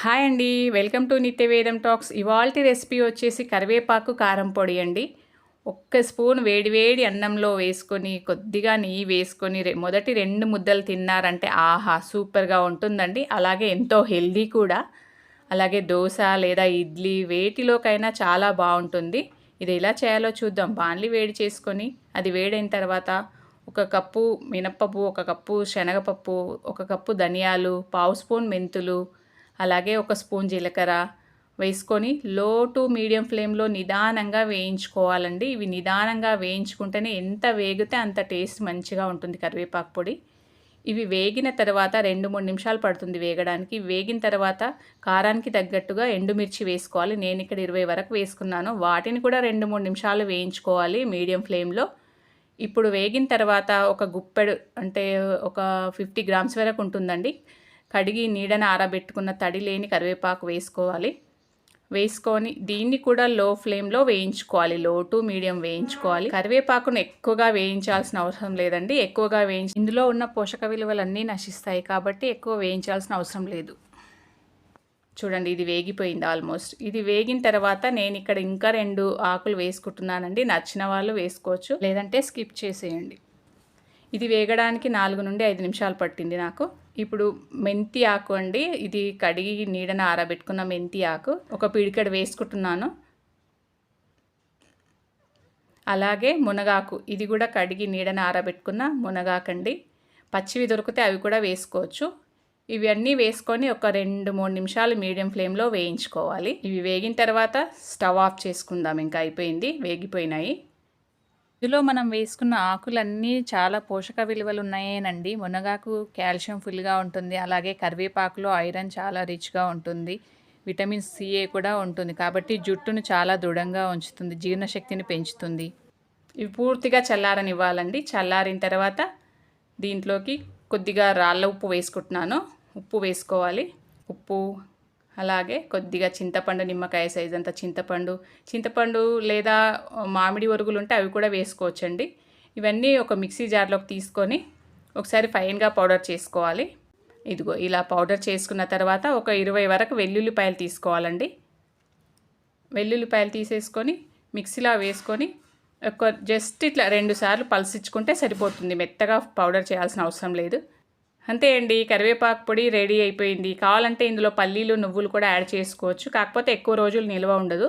Hi అండి. Welcome to Nityavedam talks. ఇవాల్టి recipe వచ్చేసి కరివేపాకు కారం పొడి అండి. ఒక్క స్పూన్ వేడివేడి అన్నంలో వేసుకొని కొద్దిగా నెయ్యి వేసుకొని మొదటి రెండు ముద్దలు తిన్నారంటే ఆహా సూపర్గా ఉంటుందండి. అలాగే ఎంతో హెల్దీ కూడా. అలాగే దోశ లేదా ఇడ్లీ వేటిలోకైనా చాలా బాగుంటుంది. ఇది ఎలా చేయాలో చూద్దాం. బాన్లీ వేడి చేసుకొని అది వేడైన తర్వాత ఒక కప్పు మినప్పప్పు ఒక కప్పు శనగపప్పు ఒక కప్పు ధనియాలు పావు స్పూన్ మెంతులు అలాగే ఒక స్పూన్ జీలకర్ర వేసుకొని లో టు మీడియం ఫ్లేమ్లో నిదానంగా వేయించుకోవాలండి. ఇవి నిదానంగా వేయించుకుంటేనే ఎంత వేగితే అంత టేస్ట్ మంచిగా ఉంటుంది కరివేపాకు పొడి. ఇవి వేగిన తర్వాత రెండు మూడు నిమిషాలు పడుతుంది వేగడానికి. వేగిన తర్వాత కారానికి తగ్గట్టుగా ఎండుమిర్చి వేసుకోవాలి. నేను ఇక్కడ ఇరవై వరకు వేసుకున్నాను. వాటిని కూడా రెండు మూడు నిమిషాలు వేయించుకోవాలి మీడియం ఫ్లేమ్లో. ఇప్పుడు వేగిన తర్వాత ఒక గుప్పెడు అంటే ఒక ఫిఫ్టీ గ్రామ్స్ వరకు ఉంటుందండి. కడిగి నీడన ఆరబెట్టుకున్న తడి లేని కరివేపాకు వేసుకోవాలి. వేసుకొని దీన్ని కూడా లో ఫ్లేమ్లో వేయించుకోవాలి. లో టు మీడియం వేయించుకోవాలి. కరివేపాకును ఎక్కువగా వేయించాల్సిన అవసరం లేదండి. ఎక్కువగా వేయించి ఇందులో ఉన్న పోషక విలువలన్నీ నశిస్తాయి కాబట్టి ఎక్కువ వేయించాల్సిన అవసరం లేదు. చూడండి ఇది వేగిపోయింది ఆల్మోస్ట్. ఇది వేగిన తర్వాత నేను ఇక్కడ ఇంకా రెండు ఆకులు వేసుకుంటున్నానండి. నచ్చిన వాళ్ళు వేసుకోవచ్చు. లేదంటే స్కిప్ చేసేయండి. ఇది వేగడానికి నాలుగు నుండి ఐదు నిమిషాలు పట్టింది నాకు. ఇప్పుడు మెంతి ఆకు అండి. ఇది కడిగి నీడన ఆరబెట్టుకున్న మెంతి ఆకు. ఒక పిడికడ వేసుకుంటున్నాను. అలాగే మునగాకు. ఇది కూడా కడిగి నీడన ఆరబెట్టుకున్న మునగాకండి. పచ్చివి దొరికితే అవి కూడా వేసుకోవచ్చు. ఇవన్నీ వేసుకొని ఒక రెండు మూడు నిమిషాలు మీడియం ఫ్లేమ్లో వేయించుకోవాలి. ఇవి వేగిన తర్వాత స్టవ్ ఆఫ్ చేసుకుందాం. ఇంకా అయిపోయింది. వేగిపోయినాయి. ఇందులో మనం వేసుకున్న ఆకులన్నీ చాలా పోషక విలువలు ఉన్నాయేనండి. మునగాకు కాల్షియం ఫుల్గా ఉంటుంది. అలాగే కరివేపాకులో ఐరన్ చాలా రిచ్గా ఉంటుంది. విటమిన్ సిఏ కూడా ఉంటుంది. కాబట్టి జుట్టును చాలా దృఢంగా ఉంచుతుంది. జీర్ణశక్తిని పెంచుతుంది. ఇవి పూర్తిగా చల్లారనివ్వాలండి. చల్లారిన తర్వాత దీంట్లోకి కొద్దిగా రాళ్ళ ఉప్పు వేసుకుంటున్నాను. ఉప్పు వేసుకోవాలి. ఉప్పు అలాగే కొద్దిగా చింతపండు నిమ్మకాయ సైజ్ అంత చింతపండు. చింతపండు లేదా మామిడి ఒరుగులు ఉంటే అవి కూడా వేసుకోవచ్చండి. ఇవన్నీ ఒక మిక్సీ జార్లోకి తీసుకొని ఒకసారి ఫైన్గా పౌడర్ చేసుకోవాలి. ఇదిగో ఇలా పౌడర్ చేసుకున్న తర్వాత ఒక ఇరవై వరకు వెల్లుల్లిపాయలు తీసుకోవాలండి. వెల్లుల్లిపాయలు తీసేసుకొని మిక్సీలో వేసుకొని ఒక జస్ట్ ఇట్లా రెండు సార్లు పల్సిచ్చుకుంటే సరిపోతుంది. మెత్తగా పౌడర్ చేయాల్సిన అవసరం లేదు. అంతే అండి కరివేపాకు పొడి రెడీ అయిపోయింది. కావాలంటే ఇందులో పల్లీలు నువ్వులు కూడా యాడ్ చేసుకోవచ్చు. కాకపోతే ఎక్కువ రోజులు నిల్వ ఉండదు.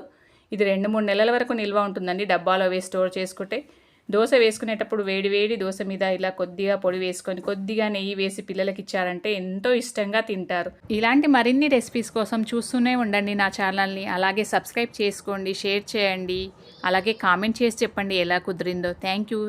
ఇది రెండు మూడు నెలల వరకు నిల్వ ఉంటుందండి డబ్బాలో వేసి స్టోర్ చేసుకుంటే. దోశ వేసుకునేటప్పుడు వేడి వేడి దోశ మీద ఇలా కొద్దిగా పొడి వేసుకొని కొద్దిగా నెయ్యి వేసి పిల్లలకి ఇచ్చారంటే ఎంతో ఇష్టంగా తింటారు. ఇలాంటి మరిన్ని రెసిపీస్ కోసం చూస్తూనే ఉండండి నా ఛానల్ని. అలాగే సబ్స్క్రైబ్ చేసుకోండి షేర్ చేయండి. అలాగే కామెంట్ చేసి చెప్పండి ఎలా కుదిరిందో. Thank you.